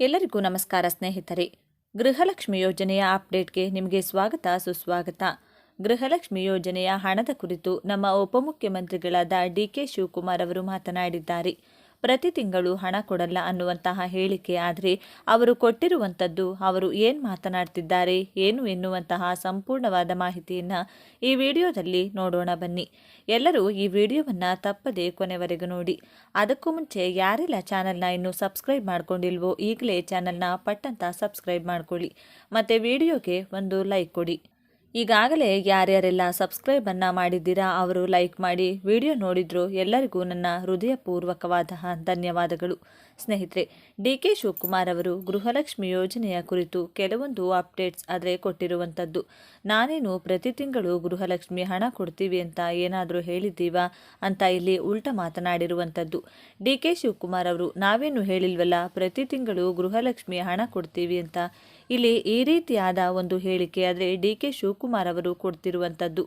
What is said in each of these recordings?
ಎಲ್ಲರಿಗೂ ನಮಸ್ಕಾರ ಸ್ನೇಹಿತರೆ. ಗೃಹಲಕ್ಷ್ಮಿ ಯೋಜನೆಯ ಅಪ್ಡೇಟ್ಗೆ ನಿಮಗೆ ಸ್ವಾಗತ, ಸುಸ್ವಾಗತ. ಗೃಹಲಕ್ಷ್ಮಿ ಯೋಜನೆಯ ಹಣದ ಕುರಿತು ನಮ್ಮ ಉಪಮುಖ್ಯಮಂತ್ರಿಗಳಾದ ಡಿ ಕೆ ಶಿವಕುಮಾರ್ ಅವರು ಮಾತನಾಡಿದ್ದಾರೆ. ಪ್ರತಿ ತಿಂಗಳು ಹಣ ಕೊಡಲ್ಲ ಅನ್ನುವಂತಹ ಹೇಳಿಕೆ ಆದರೆ ಅವರು ಕೊಟ್ಟಿರುವಂಥದ್ದು, ಅವರು ಏನು ಮಾತನಾಡ್ತಿದ್ದಾರೆ, ಏನು ಎನ್ನುವಂತಹ ಸಂಪೂರ್ಣವಾದ ಮಾಹಿತಿಯನ್ನು ಈ ವಿಡಿಯೋದಲ್ಲಿ ನೋಡೋಣ ಬನ್ನಿ. ಎಲ್ಲರೂ ಈ ವಿಡಿಯೋವನ್ನು ತಪ್ಪದೇ ಕೊನೆವರೆಗೂ ನೋಡಿ. ಅದಕ್ಕೂ ಮುಂಚೆ ಯಾರೆಲ್ಲ ಚಾನಲ್ನ ಇನ್ನೂ ಸಬ್ಸ್ಕ್ರೈಬ್ ಮಾಡ್ಕೊಂಡಿಲ್ವೋ ಈಗಲೇ ಚಾನಲ್ನ ಪಟ್ಟಂತ ಸಬ್ಸ್ಕ್ರೈಬ್ ಮಾಡ್ಕೊಳ್ಳಿ. ಮತ್ತು ವಿಡಿಯೋಗೆ ಒಂದು ಲೈಕ್ ಕೊಡಿ. ಈಗಾಗಲೇ ಯಾರ್ಯಾರೆಲ್ಲ ಸಬ್ಸ್ಕ್ರೈಬನ್ನು ಮಾಡಿದ್ದೀರಾ ಅವರು ಲೈಕ್ ಮಾಡಿ ವಿಡಿಯೋ ನೋಡಿದ್ರು ಎಲ್ಲರಿಗೂ ನನ್ನ ಹೃದಯಪೂರ್ವಕವಾದ ಧನ್ಯವಾದಗಳು. ಸ್ನೇಹಿತರೆ, ಡಿ ಕೆ ಶಿವಕುಮಾರ್ ಅವರು ಗೃಹಲಕ್ಷ್ಮಿ ಯೋಜನೆಯ ಕುರಿತು ಕೆಲವೊಂದು ಅಪ್ಡೇಟ್ಸ್ ಆದರೆ ಕೊಟ್ಟಿರುವಂಥದ್ದು. ನಾನೇನು ಪ್ರತಿ ತಿಂಗಳು ಗೃಹಲಕ್ಷ್ಮಿ ಹಣ ಕೊಡ್ತೀವಿ ಅಂತ ಏನಾದರೂ ಹೇಳಿದ್ದೀವಾ ಅಂತ ಇಲ್ಲಿ ಉಲ್ಟ ಮಾತನಾಡಿರುವಂಥದ್ದು. ಡಿ ಕೆ ಶಿವಕುಮಾರ್ ಅವರು, ನಾವೇನು ಹೇಳಿಲ್ವಲ್ಲ, ಪ್ರತಿ ತಿಂಗಳು ಗೃಹಲಕ್ಷ್ಮಿ ಹಣ ಕೊಡ್ತೀವಿ ಅಂತ ಇಲ್ಲಿ ಈ ರೀತಿಯಾದ ಒಂದು ಹೇಳಿಕೆ ಆದರೆ ಡಿ ಕೆ ಶಿವಕುಮಾರ್ ಅವರು ಕೊಡ್ತಿರುವಂಥದ್ದು.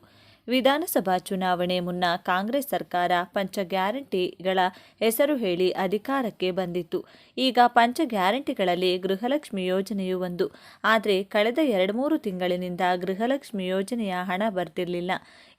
ವಿಧಾನಸಭಾ ಚುನಾವಣೆ ಮುನ್ನ ಕಾಂಗ್ರೆಸ್ ಸರ್ಕಾರ ಪಂಚ ಗ್ಯಾರಂಟಿಗಳ ಹೆಸರು ಹೇಳಿ ಅಧಿಕಾರಕ್ಕೆ ಬಂದಿತ್ತು. ಈಗ ಪಂಚ ಗ್ಯಾರಂಟಿಗಳಲ್ಲಿ ಗೃಹಲಕ್ಷ್ಮಿ ಯೋಜನೆಯೂ ಒಂದು. ಆದರೆ ಕಳೆದ ಎರಡು ಮೂರು ತಿಂಗಳಿನಿಂದ ಗೃಹಲಕ್ಷ್ಮಿ ಯೋಜನೆಯ ಹಣ ಬರ್ತಿರಲಿಲ್ಲ.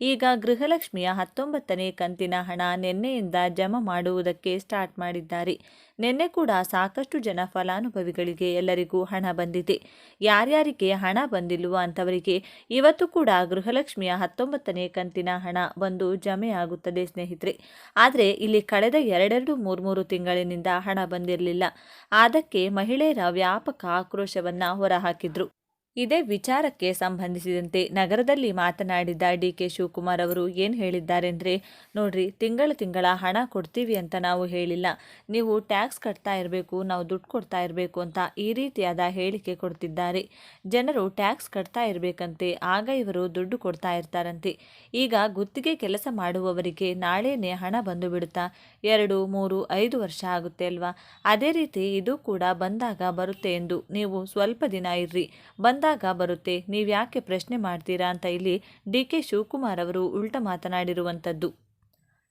ಈಗ ಗೃಹಲಕ್ಷ್ಮಿಯ ಹತ್ತೊಂಬತ್ತನೇ ಕಂತಿನ ಹಣ ನಿನ್ನೆಯಿಂದ ಜಮಾ ಮಾಡುವುದಕ್ಕೆ ಸ್ಟಾರ್ಟ್ ಮಾಡಿದ್ದಾರೆ. ನಿನ್ನೆ ಕೂಡ ಸಾಕಷ್ಟು ಜನ ಫಲಾನುಭವಿಗಳಿಗೆ ಎಲ್ಲರಿಗೂ ಹಣ ಬಂದಿದೆ. ಯಾರ್ಯಾರಿಗೆ ಹಣ ಬಂದಿಲ್ವೋ ಅಂಥವರಿಗೆ ಇವತ್ತು ಕೂಡ ಗೃಹಲಕ್ಷ್ಮಿಯ ಹತ್ತೊಂಬತ್ತನೇ ಕಂತಿನ ಹಣ ಬಂದು ಜಮೆಯಾಗುತ್ತದೆ ಸ್ನೇಹಿತರೆ. ಆದರೆ ಇಲ್ಲಿ ಕಳೆದ ಎರಡೆರಡು ಮೂರು ತಿಂಗಳಿನಿಂದ ಹಣ ಬಂದಿರಲಿಲ್ಲ. ಅದಕ್ಕೆ ಮಹಿಳೆಯರ ವ್ಯಾಪಕ ಆಕ್ರೋಶವನ್ನು ಹೊರಹಾಕಿದ್ರು. ಇದೇ ವಿಚಾರಕ್ಕೆ ಸಂಬಂಧಿಸಿದಂತೆ ನಗರದಲ್ಲಿ ಮಾತನಾಡಿದ ಡಿ ಕೆ ಶಿವಕುಮಾರ್ ಅವರು ಏನು ಹೇಳಿದ್ದಾರೆಂದರೆ, ನೋಡ್ರಿ, ತಿಂಗಳ ತಿಂಗಳ ಹಣ ಕೊಡ್ತೀವಿ ಅಂತ ನಾವು ಹೇಳಿಲ್ಲ. ನೀವು ಟ್ಯಾಕ್ಸ್ ಕಟ್ತಾ ಇರಬೇಕು, ನಾವು ದುಡ್ಡು ಕೊಡ್ತಾ ಇರಬೇಕು ಅಂತ ಈ ರೀತಿಯಾದ ಹೇಳಿಕೆ ಕೊಡ್ತಿದ್ದಾರೆ. ಜನರು ಟ್ಯಾಕ್ಸ್ ಕಟ್ತಾ ಇರಬೇಕಂತೆ, ಆಗ ಇವರು ದುಡ್ಡು ಕೊಡ್ತಾ ಇರ್ತಾರಂತೆ. ಈಗ ಗುತ್ತಿಗೆ ಕೆಲಸ ಮಾಡುವವರಿಗೆ ನಾಳೆನೇ ಹಣ ಬಂದು ಬಿಡುತ್ತಾ ಎರಡು, ಮೂರು, ಐದು ವರ್ಷ ಆಗುತ್ತೆ ಅಲ್ವಾ? ಅದೇ ರೀತಿ ಇದು ಕೂಡ ಬಂದಾಗ ಬರುತ್ತೆ ಎಂದು ನೀವು ಸ್ವಲ್ಪ ದಿನ ಇರ್ರಿ. ಬಂದ ಬಂದಾಗ ಬರುತ್ತೆ. ನೀವು ಯಾಕೆ ಪ್ರಶ್ನೆ ಮಾಡ್ತೀರಾ ಅಂತ ಇಲ್ಲಿ ಡಿ ಕೆ ಶಿವಕುಮಾರ್ ಅವರು ಉಲ್ಟ ಮಾತನಾಡಿರುವಂಥದ್ದು.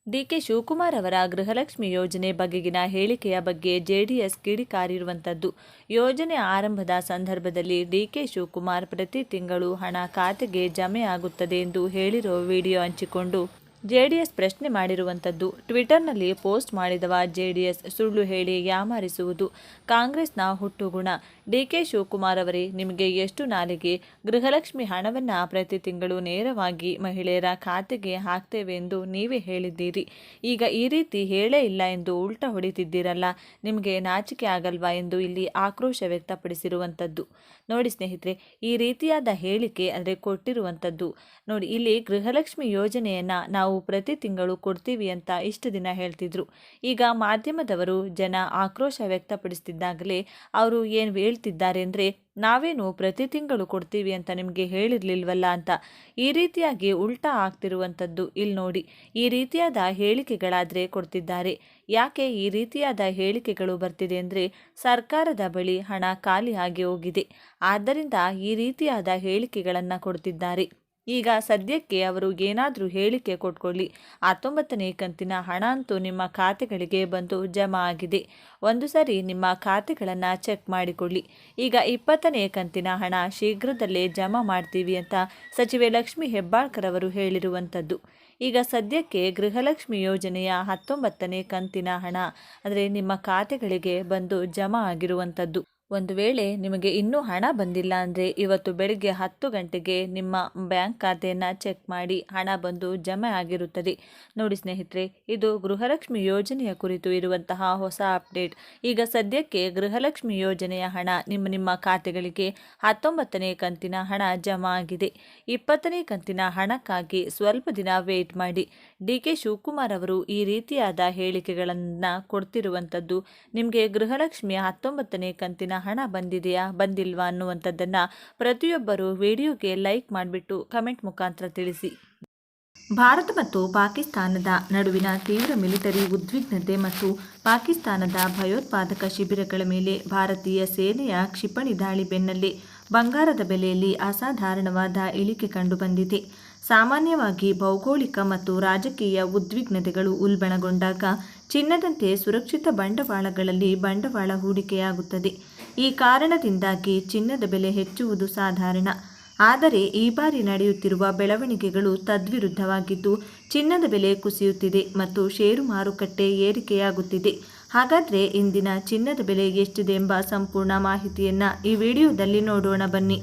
ಡಿ ಕೆ ಶಿವಕುಮಾರ್ ಅವರ ಗೃಹಲಕ್ಷ್ಮಿ ಯೋಜನೆ ಬಗೆಗಿನ ಹೇಳಿಕೆಯ ಬಗ್ಗೆ ಜೆಡಿಎಸ್ ಕಿಡಿಕಾರಿರುವಂಥದ್ದು. ಯೋಜನೆ ಆರಂಭದ ಸಂದರ್ಭದಲ್ಲಿ ಡಿ ಕೆ ಶಿವಕುಮಾರ್ ಪ್ರತಿ ತಿಂಗಳು ಹಣ ಖಾತೆಗೆ ಜಮೆ ಆಗುತ್ತದೆ ಎಂದು ಹೇಳಿರೋ ವಿಡಿಯೋ ಹಂಚಿಕೊಂಡು ಜೆಡಿಎಸ್ ಪ್ರಶ್ನೆ ಮಾಡಿರುವಂಥದ್ದು. ಟ್ವಿಟರ್ನಲ್ಲಿ ಪೋಸ್ಟ್ ಮಾಡಿದವ ಜೆಡಿಎಸ್ ಸುಳ್ಳು ಹೇಳಿ ಯಾಮಾರಿಸುವುದು. ಕಾಂಗ್ರೆಸ್ನ ಹುಟ್ಟುಗುಣ. ಡಿ ಕೆ ಶಿವಕುಮಾರ್ ಅವರೇ, ನಿಮಗೆ ಎಷ್ಟು ನಾಲಿಗೆ? ಗೃಹಲಕ್ಷ್ಮಿ ಹಣವನ್ನು ಪ್ರತಿ ತಿಂಗಳು ನೇರವಾಗಿ ಮಹಿಳೆಯರ ಖಾತೆಗೆ ಹಾಕ್ತೇವೆ ಎಂದು ನೀವೇ ಹೇಳಿದ್ದೀರಿ. ಈಗ ಈ ರೀತಿ ಹೇಳೇ ಇಲ್ಲ ಎಂದು ಉಲ್ಟ ಹೊಡಿತಿದ್ದೀರಲ್ಲ, ನಿಮಗೆ ನಾಚಿಕೆ ಆಗಲ್ವಾ ಎಂದು ಇಲ್ಲಿ ಆಕ್ರೋಶ ವ್ಯಕ್ತಪಡಿಸಿರುವಂಥದ್ದು. ನೋಡಿ ಸ್ನೇಹಿತರೆ, ಈ ರೀತಿಯಾದ ಹೇಳಿಕೆ ಅಂದರೆ ಕೊಟ್ಟಿರುವಂಥದ್ದು. ನೋಡಿ, ಇಲ್ಲಿ ಗೃಹಲಕ್ಷ್ಮಿ ಯೋಜನೆಯನ್ನು ನಾವು ಪ್ರತಿ ತಿಂಗಳು ಕೊಡ್ತೀವಿ ಅಂತ ಇಷ್ಟು ದಿನ ಹೇಳ್ತಿದ್ರು. ಈಗ ಮಾಧ್ಯಮದವರು ಜನ ಆಕ್ರೋಶ ವ್ಯಕ್ತಪಡಿಸ್ತಿದ್ದಾಗಲೇ ಅವರು ಏನು ಹೇಳ್ತಿದ್ದಾರೆ ಅಂದರೆ, ನಾವೇನು ಪ್ರತಿ ತಿಂಗಳು ಕೊಡ್ತೀವಿ ಅಂತ ನಿಮಗೆ ಹೇಳಿರ್ಲಿಲ್ವಲ್ಲ ಅಂತ. ಈ ರೀತಿಯಾಗಿ ಉಲ್ಟಾ ಆಗ್ತಿರುವಂಥದ್ದು ಇಲ್ಲಿ ನೋಡಿ. ಈ ರೀತಿಯಾದ ಹೇಳಿಕೆಗಳಾದರೆ ಕೊಡ್ತಿದ್ದಾರೆ. ಯಾಕೆ ಈ ರೀತಿಯಾದ ಹೇಳಿಕೆಗಳು ಬರ್ತಿದೆ ಅಂದರೆ, ಸರ್ಕಾರದ ಬಳಿ ಹಣ ಖಾಲಿ ಹೋಗಿದೆ. ಆದ್ದರಿಂದ ಈ ರೀತಿಯಾದ ಹೇಳಿಕೆಗಳನ್ನು ಕೊಡ್ತಿದ್ದಾರೆ. ಈಗ ಸದ್ಯಕ್ಕೆ ಅವರು ಏನಾದರೂ ಹೇಳಿಕೆ ಕೊಟ್ಕೊಳ್ಳಿ. ಹತ್ತೊಂಬತ್ತನೇ ಕಂತಿನ ಹಣ ಅಂತೂ ನಿಮ್ಮ ಖಾತೆಗಳಿಗೆ ಬಂದು ಜಮಾ ಆಗಿದೆ. ಒಂದು ಸರಿ ನಿಮ್ಮ ಖಾತೆಗಳನ್ನು ಚೆಕ್ ಮಾಡಿಕೊಳ್ಳಿ. ಈಗ ಇಪ್ಪತ್ತನೇ ಕಂತಿನ ಹಣ ಶೀಘ್ರದಲ್ಲೇ ಜಮಾ ಮಾಡ್ತೀವಿ ಅಂತ ಸಚಿವೆ ಲಕ್ಷ್ಮಿ ಹೆಬ್ಬಾಳ್ಕರ್ ಅವರು ಹೇಳಿರುವಂಥದ್ದು. ಈಗ ಸದ್ಯಕ್ಕೆ ಗೃಹಲಕ್ಷ್ಮಿ ಯೋಜನೆಯ ಹತ್ತೊಂಬತ್ತನೇ ಕಂತಿನ ಹಣ ಅಂದರೆ ನಿಮ್ಮ ಖಾತೆಗಳಿಗೆ ಬಂದು ಜಮಾ ಆಗಿರುವಂಥದ್ದು. ಒಂದು ವೇಳೆ ನಿಮಗೆ ಇನ್ನೂ ಹಣ ಬಂದಿಲ್ಲ ಅಂದರೆ ಇವತ್ತು ಬೆಳಗ್ಗೆ ಹತ್ತು ಗಂಟೆಗೆ ನಿಮ್ಮ ಬ್ಯಾಂಕ್ ಖಾತೆಯನ್ನು ಚೆಕ್ ಮಾಡಿ ಹಣ ಬಂದು ಜಮೆ ಆಗಿರುತ್ತದೆ. ನೋಡಿ ಸ್ನೇಹಿತರೆ, ಇದು ಗೃಹಲಕ್ಷ್ಮಿ ಯೋಜನೆಯ ಕುರಿತು ಇರುವಂತಹ ಹೊಸ ಅಪ್ಡೇಟ್. ಈಗ ಸದ್ಯಕ್ಕೆ ಗೃಹಲಕ್ಷ್ಮಿ ಯೋಜನೆಯ ಹಣ ನಿಮ್ಮ ನಿಮ್ಮ ಖಾತೆಗಳಿಗೆ ಹತ್ತೊಂಬತ್ತನೇ ಕಂತಿನ ಹಣ ಜಮಾ ಆಗಿದೆ. ಇಪ್ಪತ್ತನೇ ಕಂತಿನ ಹಣಕ್ಕಾಗಿ ಸ್ವಲ್ಪ ದಿನ ವೇಟ್ ಮಾಡಿ. ಡಿ ಕೆ ಶಿವಕುಮಾರ್ ಅವರು ಈ ರೀತಿಯಾದ ಹೇಳಿಕೆಗಳನ್ನು ಕೊಡ್ತಿರುವಂಥದ್ದು ನಿಮಗೆ ಗೃಹಲಕ್ಷ್ಮಿಯ ಹತ್ತೊಂಬತ್ತನೇ ಕಂತಿನ ಹಣ ಬಂದಿದೆಯಾ, ಬಂದಿಲ್ವಾ ಅನ್ನುವಂಥದ್ದನ್ನು ಪ್ರತಿಯೊಬ್ಬರು ವಿಡಿಯೋಗೆ ಲೈಕ್ ಮಾಡಿಬಿಟ್ಟು ಕಮೆಂಟ್ ಮುಖಾಂತರ ತಿಳಿಸಿ. ಭಾರತ ಮತ್ತು ಪಾಕಿಸ್ತಾನದ ನಡುವಿನ ತೀವ್ರ ಮಿಲಿಟರಿ ಉದ್ವಿಗ್ನತೆ ಮತ್ತು ಪಾಕಿಸ್ತಾನದ ಭಯೋತ್ಪಾದಕ ಶಿಬಿರಗಳ ಮೇಲೆ ಭಾರತೀಯ ಸೇನೆಯ ಕ್ಷಿಪಣಿ ದಾಳಿ ಬೆನ್ನಲ್ಲೇ ಬಂಗಾರದ ಬೆಲೆಯಲ್ಲಿ ಅಸಾಧಾರಣವಾದ ಇಳಿಕೆ ಕಂಡುಬಂದಿದೆ. ಸಾಮಾನ್ಯವಾಗಿ ಭೌಗೋಳಿಕ ಮತ್ತು ರಾಜಕೀಯ ಉದ್ವಿಗ್ನತೆಗಳು ಉಲ್ಬಣಗೊಂಡಾಗ ಚಿನ್ನದಂತೆ ಸುರಕ್ಷಿತ ಬಂಡವಾಳಗಳಲ್ಲಿ ಬಂಡವಾಳ ಹೂಡಿಕೆಯಾಗುತ್ತದೆ. ಈ ಕಾರಣದಿಂದಾಗಿ ಚಿನ್ನದ ಬೆಲೆ ಹೆಚ್ಚುವುದು ಸಾಧಾರಣ. ಆದರೆ ಈ ಬಾರಿ ನಡೆಯುತ್ತಿರುವ ಬೆಳವಣಿಗೆಗಳು ತದ್ವಿರುದ್ಧವಾಗಿದ್ದು, ಚಿನ್ನದ ಬೆಲೆ ಕುಸಿಯುತ್ತಿದೆ ಮತ್ತು ಷೇರು ಮಾರುಕಟ್ಟೆ ಏರಿಕೆಯಾಗುತ್ತಿದೆ. ಹಾಗಾದರೆ ಇಂದಿನ ಚಿನ್ನದ ಬೆಲೆ ಎಷ್ಟಿದೆ ಎಂಬ ಸಂಪೂರ್ಣ ಮಾಹಿತಿಯನ್ನು ಈ ವಿಡಿಯೋದಲ್ಲಿ ನೋಡೋಣ ಬನ್ನಿ.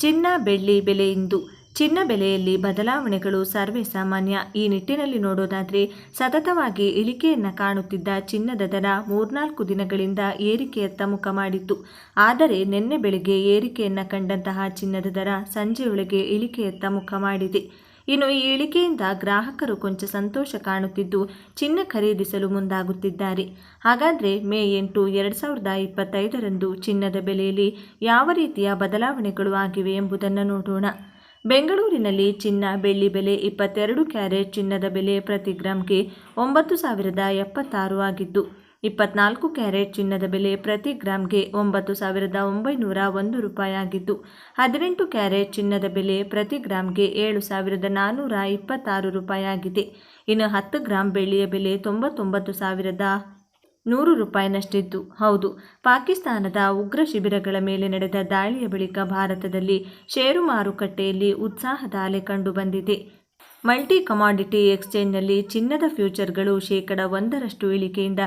ಚಿನ್ನ ಬೆಳ್ಳಿ ಬೆಲೆ ಇಂದು ಚಿನ್ನ ಬೆಲೆಯಲ್ಲಿ ಬದಲಾವಣೆಗಳು ಸರ್ವೇ ಸಾಮಾನ್ಯ. ಈ ನಿಟ್ಟಿನಲ್ಲಿ ನೋಡೋದಾದರೆ ಸತತವಾಗಿ ಇಳಿಕೆಯನ್ನು ಕಾಣುತ್ತಿದ್ದ ಚಿನ್ನದ ದರ ಮೂರ್ನಾಲ್ಕು ದಿನಗಳಿಂದ ಏರಿಕೆಯತ್ತ ಮುಖ ಮಾಡಿತ್ತು. ಆದರೆ ನಿನ್ನೆ ಬೆಳಗ್ಗೆ ಏರಿಕೆಯನ್ನು ಕಂಡಂತಹ ಚಿನ್ನದ ದರ ಸಂಜೆಯೊಳಗೆ ಇಳಿಕೆಯತ್ತ ಮುಖ ಮಾಡಿದೆ. ಇನ್ನು ಈ ಇಳಿಕೆಯಿಂದ ಗ್ರಾಹಕರು ಕೊಂಚ ಸಂತೋಷ ಕಾಣುತ್ತಿದ್ದು ಚಿನ್ನ ಖರೀದಿಸಲು ಮುಂದಾಗುತ್ತಿದ್ದಾರೆ. ಹಾಗಾದರೆ ಮೇ ಎಂಟು ಎರಡು ಸಾವಿರದ ಇಪ್ಪತ್ತೈದರಂದು ಚಿನ್ನದ ಬೆಲೆಯಲ್ಲಿ ಯಾವ ರೀತಿಯ ಬದಲಾವಣೆಗಳು ಆಗಿವೆ ಎಂಬುದನ್ನು ನೋಡೋಣ. ಬೆಂಗಳೂರಿನಲ್ಲಿ ಚಿನ್ನ ಬೆಳ್ಳಿ ಬೆಲೆ ಇಪ್ಪತ್ತೆರಡು ಕ್ಯಾರೆಟ್ ಚಿನ್ನದ ಬೆಲೆ ಪ್ರತಿ ಗ್ರಾಮ್ಗೆ ಒಂಬತ್ತು ಸಾವಿರದ ಎಪ್ಪತ್ತಾರು ಆಗಿದ್ದು, ಇಪ್ಪತ್ನಾಲ್ಕು ಕ್ಯಾರೆಟ್ ಚಿನ್ನದ ಬೆಲೆ ಪ್ರತಿ ಗ್ರಾಮ್ಗೆ ಒಂಬತ್ತು ಸಾವಿರದ ಒಂಬೈನೂರ ಒಂದು ರೂಪಾಯಿ ಆಗಿದ್ದು, ಹದಿನೆಂಟು ಕ್ಯಾರೆಟ್ ಚಿನ್ನದ ಬೆಲೆ ಪ್ರತಿ ಗ್ರಾಮ್ಗೆ ಏಳು ಸಾವಿರದ ನಾನ್ನೂರ ಇಪ್ಪತ್ತಾರು ರೂಪಾಯಿ ಆಗಿದೆ. ಇನ್ನು ಹತ್ತು ಗ್ರಾಂ ಬೆಳ್ಳಿಯ ಬೆಲೆ ತೊಂಬತ್ತೊಂಬತ್ತು ಸಾವಿರದ ನೂರು ರೂಪಾಯಿನಷ್ಟಿದ್ದು. ಹೌದು, ಪಾಕಿಸ್ತಾನದ ಉಗ್ರ ಶಿಬಿರಗಳ ಮೇಲೆ ನಡೆದ ದಾಳಿಯ ಬಳಿಕ ಭಾರತದಲ್ಲಿ ಷೇರು ಮಾರುಕಟ್ಟೆಯಲ್ಲಿ ಉತ್ಸಾಹದ ಅಲೆ ಕಂಡುಬಂದಿದೆ. ಮಲ್ಟಿ ಕಮಾಡಿಟಿ ಎಕ್ಸ್ಚೇಂಜ್ನಲ್ಲಿ ಚಿನ್ನದ ಫ್ಯೂಚರ್ಗಳು ಶೇಕಡ ಒಂದರಷ್ಟು ಇಳಿಕೆಯಿಂದ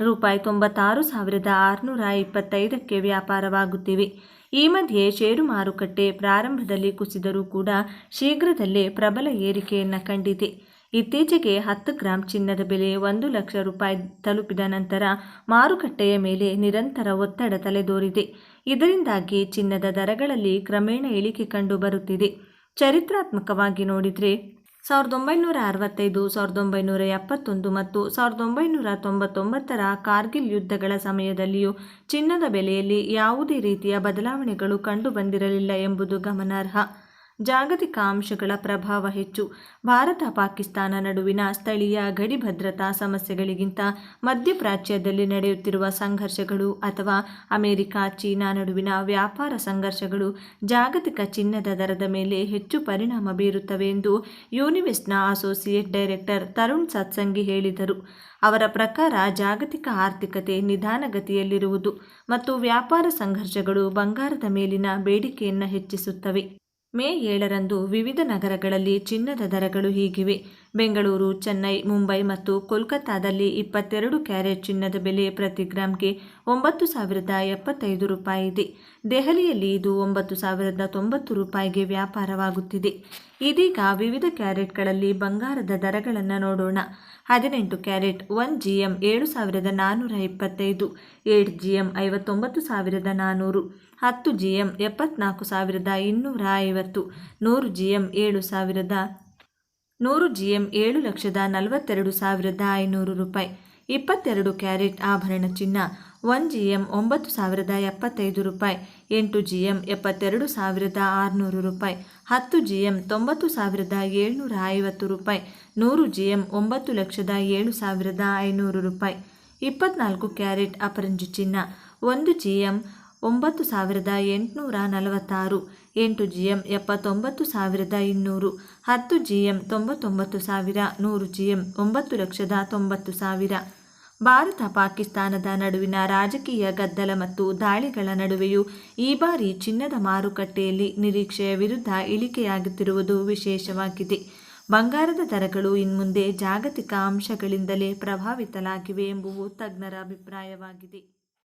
ರೂಪಾಯಿ ತೊಂಬತ್ತಾರು ಸಾವಿರದ ಆರುನೂರ ಇಪ್ಪತ್ತೈದಕ್ಕೆ ವ್ಯಾಪಾರವಾಗುತ್ತಿವೆ. ಈ ಮಧ್ಯೆ ಷೇರು ಮಾರುಕಟ್ಟೆ ಪ್ರಾರಂಭದಲ್ಲಿ ಕುಸಿದರೂ ಕೂಡ ಶೀಘ್ರದಲ್ಲೇ ಪ್ರಬಲ ಏರಿಕೆಯನ್ನು ಕಂಡಿದೆ. ಇತ್ತೀಚೆಗೆ ಹತ್ತು ಗ್ರಾಂ ಚಿನ್ನದ ಬೆಲೆ ಒಂದು ಲಕ್ಷ ರೂಪಾಯಿ ತಲುಪಿದ ನಂತರ ಮಾರುಕಟ್ಟೆಯ ಮೇಲೆ ನಿರಂತರ ಒತ್ತಡ ತಲೆದೋರಿದೆ. ಇದರಿಂದಾಗಿ ಚಿನ್ನದ ದರಗಳಲ್ಲಿ ಕ್ರಮೇಣ ಇಳಿಕೆ ಕಂಡು ಬರುತ್ತಿದೆ. ಚರಿತ್ರಾತ್ಮಕವಾಗಿ ನೋಡಿದರೆ ಸಾವಿರದ ಒಂಬೈನೂರ ಅರವತ್ತೈದು, ಸಾವಿರದ ಒಂಬೈನೂರ ಎಪ್ಪತ್ತೊಂದು ಮತ್ತು ಸಾವಿರದ ಒಂಬೈನೂರ ತೊಂಬತ್ತೊಂಬತ್ತರ ಕಾರ್ಗಿಲ್ ಯುದ್ಧಗಳ ಸಮಯದಲ್ಲಿಯೂ ಚಿನ್ನದ ಬೆಲೆಯಲ್ಲಿ ಯಾವುದೇ ರೀತಿಯ ಬದಲಾವಣೆಗಳು ಕಂಡುಬಂದಿರಲಿಲ್ಲ ಎಂಬುದು ಗಮನಾರ್ಹ. ಜಾಗತಿಕ ಅಂಶಗಳ ಪ್ರಭಾವ ಹೆಚ್ಚು. ಭಾರತ, ಪಾಕಿಸ್ತಾನ ನಡುವಿನ ಸ್ಥಳೀಯ ಗಡಿ ಭದ್ರತಾ ಸಮಸ್ಯೆಗಳಿಗಿಂತ ಮಧ್ಯಪ್ರಾಚ್ಯದಲ್ಲಿ ನಡೆಯುತ್ತಿರುವ ಸಂಘರ್ಷಗಳು ಅಥವಾ ಅಮೆರಿಕ, ಚೀನಾ ನಡುವಿನ ವ್ಯಾಪಾರ ಸಂಘರ್ಷಗಳು ಜಾಗತಿಕ ಚಿನ್ನದ ದರದ ಮೇಲೆ ಹೆಚ್ಚು ಪರಿಣಾಮ ಬೀರುತ್ತವೆ ಎಂದು ಯೂನಿವೆಸ್ನ ಅಸೋಸಿಯೇಟ್ ಡೈರೆಕ್ಟರ್ ತರುಣ್ ಸತ್ಸಂಗಿ ಹೇಳಿದರು. ಅವರ ಪ್ರಕಾರ ಜಾಗತಿಕ ಆರ್ಥಿಕತೆ ನಿಧಾನಗತಿಯಲ್ಲಿರುವುದು ಮತ್ತು ವ್ಯಾಪಾರ ಸಂಘರ್ಷಗಳು ಬಂಗಾರದ ಮೇಲಿನ ಬೇಡಿಕೆಯನ್ನು ಹೆಚ್ಚಿಸುತ್ತವೆ. ಮೇ ಏಳರಂದು ವಿವಿಧ ನಗರಗಳಲ್ಲಿ ಚಿನ್ನದ ದರಗಳು ಹೀಗಿವೆ. ಬೆಂಗಳೂರು, ಚೆನ್ನೈ, ಮುಂಬೈ ಮತ್ತು ಕೋಲ್ಕತ್ತಾದಲ್ಲಿ ಇಪ್ಪತ್ತೆರಡು ಕ್ಯಾರೆಟ್ ಚಿನ್ನದ ಬೆಲೆ ಪ್ರತಿ ಗ್ರಾಂಗೆ ಒಂಬತ್ತು ಸಾವಿರದ ಎಪ್ಪತ್ತೈದು ರೂಪಾಯಿ ಇದೆ. ದೆಹಲಿಯಲ್ಲಿ ಇದು ಒಂಬತ್ತು ಸಾವಿರದ ತೊಂಬತ್ತು ರೂಪಾಯಿಗೆ ವ್ಯಾಪಾರವಾಗುತ್ತಿದೆ. ಇದೀಗ ವಿವಿಧ ಕ್ಯಾರೆಟ್ಗಳಲ್ಲಿ ಬಂಗಾರದ ದರಗಳನ್ನು ನೋಡೋಣ. ಹದಿನೆಂಟು ಕ್ಯಾರೆಟ್ ಒನ್ ಜಿ ಎಂ ಏಳು ಸಾವಿರದ ನಾನ್ನೂರ ಇಪ್ಪತ್ತೈದು ಏಟ್ ಜಿ ಎಂ ಐವತ್ತೊಂಬತ್ತು ಸಾವಿರದ ನಾನ್ನೂರು ಹತ್ತು ಜಿ ಎಂ ಎಪ್ಪತ್ನಾಲ್ಕು ಸಾವಿರದ ಇನ್ನೂರ ಐವತ್ತು, ನೂರು ಜಿ ಎಂ ಏಳು ಸಾವಿರದ, ನೂರು ಜಿ ಎಂ ಏಳು ಲಕ್ಷದ ನಲವತ್ತೆರಡು ಸಾವಿರದ ಐನೂರು ರೂಪಾಯಿ. ಇಪ್ಪತ್ತೆರಡು ಕ್ಯಾರೆಟ್ ಆಭರಣ ಚಿನ್ನ ಒನ್ ಜಿ ಎಂ ಒಂಬತ್ತು ಸಾವಿರದ ಎಪ್ಪತ್ತೈದು ರೂಪಾಯಿ, ಎಂಟು ಜಿ ಎಂ ಎಪ್ಪತ್ತೆರಡು ಸಾವಿರದ ಆರುನೂರು ರೂಪಾಯಿ, ಹತ್ತು ಜಿ ಎಂ ತೊಂಬತ್ತು ಸಾವಿರದ ಏಳ್ನೂರ ಐವತ್ತು ರೂಪಾಯಿ, ನೂರು ಜಿ ಎಂ ಒಂಬತ್ತು ಲಕ್ಷದ ಏಳು ಸಾವಿರದ ಐನೂರು ರೂಪಾಯಿ. ಇಪ್ಪತ್ನಾಲ್ಕು ಕ್ಯಾರೆಟ್ ಅಪರಂಜಿ ಚಿನ್ನ, ಒಂದು ಜಿ ಎಂ ಒಂಬತ್ತು ಸಾವಿರದ ಎಂಟುನೂರ ನಲವತ್ತಾರು, ಎಂಟು ಜಿ ಎಂ ಎಪ್ಪತ್ತೊಂಬತ್ತು ಸಾವಿರದ ಇನ್ನೂರು, ಹತ್ತು ಜಿ ಎಂ ತೊಂಬತ್ತೊಂಬತ್ತು ಸಾವಿರ, ನೂರು ಜಿ ಎಂ ಒಂಬತ್ತು ಲಕ್ಷದ ತೊಂಬತ್ತು ಸಾವಿರ. ಭಾರತ ಪಾಕಿಸ್ತಾನದ ನಡುವಿನ ರಾಜಕೀಯ ಗದ್ದಲ ಮತ್ತು ದಾಳಿಗಳ ನಡುವೆಯೂ ಈ ಬಾರಿ ಚಿನ್ನದ ಮಾರುಕಟ್ಟೆಯಲ್ಲಿ ನಿರೀಕ್ಷೆಯ ವಿರುದ್ಧ ಇಳಿಕೆಯಾಗುತ್ತಿರುವುದು ವಿಶೇಷವಾಗಿದೆ. ಬಂಗಾರದ ದರಗಳು ಇನ್ಮುಂದೆ ಜಾಗತಿಕ ಅಂಶಗಳಿಂದಲೇ ಪ್ರಭಾವಿತಲಾಗಿವೆ ಎಂಬುವು ತಜ್ಞರ ಅಭಿಪ್ರಾಯವಾಗಿದೆ.